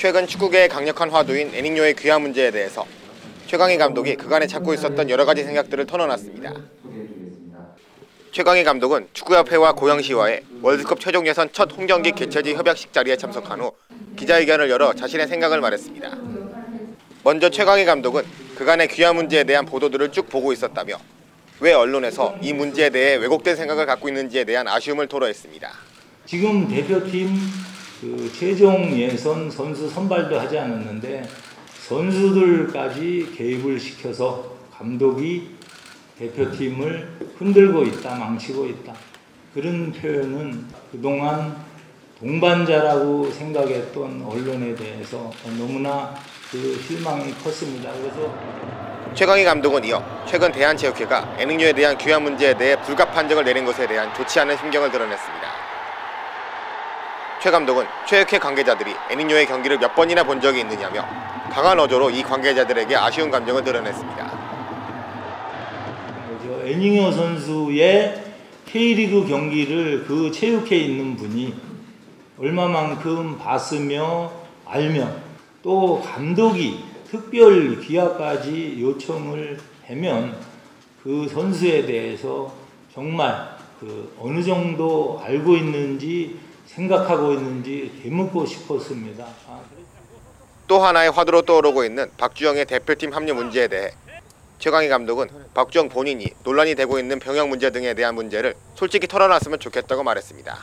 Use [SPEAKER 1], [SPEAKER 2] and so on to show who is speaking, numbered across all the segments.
[SPEAKER 1] 최근 축구계의 강력한 화두인 애닝요의 귀화 문제에 대해서 최강희 감독이 그간에 찾고 있었던 여러 가지 생각들을 털어놨습니다. 최강희 감독은 축구협회와 고양시와의 월드컵 최종 예선 첫 홈경기 개최지 협약식 자리에 참석한 후 기자회견을 열어 자신의 생각을 말했습니다. 먼저 최강희 감독은 그간의 귀화 문제에 대한 보도들을 쭉 보고 있었다며 왜 언론에서 이 문제에 대해 왜곡된 생각을 갖고 있는지에 대한 아쉬움을 토로했습니다.
[SPEAKER 2] 지금 대표팀 그 최종 예선 선수 선발도 하지 않았는데 선수들까지 개입을 시켜서 감독이 대표팀을 흔들고 있다, 망치고 있다. 그런 표현은 그동안 동반자라고 생각했던 언론에 대해서 너무나 그 실망이 컸습니다. 그래서
[SPEAKER 1] 최강희 감독은 이어 최근 대한체육회가 애능료에 대한 귀화 문제에 대해 불가 판정을 내린 것에 대한 좋지 않은 심경을 드러냈습니다. 최 감독은 체육회 관계자들이 애닝요의 경기를 몇 번이나 본 적이 있느냐며 강한 어조로 이 관계자들에게 아쉬운 감정을 드러냈습니다.
[SPEAKER 2] 애닝요 선수의 K리그 경기를 그 체육회에 있는 분이 얼마만큼 봤으며 알며 또 감독이 특별 기아까지 요청을 하면 그 선수에 대해서 정말 그 어느 정도 알고 있는지 생각하고 있는지 되묻고 싶었습니다. 아,
[SPEAKER 1] 또 하나의 화두로 떠오르고 있는 박주영의 대표팀 합류 문제에 대해 최강희 감독은 박주영 본인이 논란이 되고 있는 병역 문제 등에 대한 문제를 솔직히 털어놨으면 좋겠다고 말했습니다.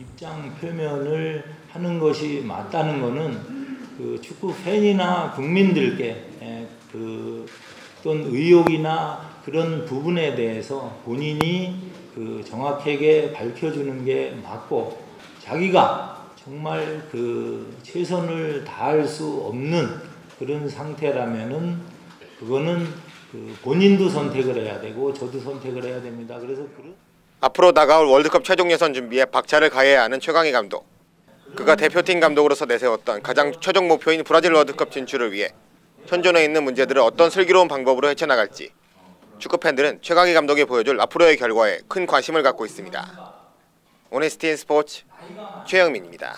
[SPEAKER 2] 입장 표면을 하는 것이 맞다는 것은 그 축구 팬이나 국민들께 예, 그 어떤 의혹이나 그런 부분에 대해서 본인이 그 정확하게 밝혀주는 게 맞고 자기가 정말 그 최선을 다할 수 없는 그런 상태라면은 그거는 그 본인도 선택을 해야 되고 저도 선택을 해야 됩니다. 그래서 그런
[SPEAKER 1] 앞으로 다가올 월드컵 최종 예선 준비에 박차를 가해야 하는 최강희 감독. 그가 대표팀 감독으로서 내세웠던 가장 최종 목표인 브라질 월드컵 진출을 위해 현존해 있는 문제들을 어떤 슬기로운 방법으로 헤쳐나갈지 축구 팬들은 최강희 감독이 보여줄 앞으로의 결과에 큰 관심을 갖고 있습니다. 오네스티인 스포츠 최영민입니다.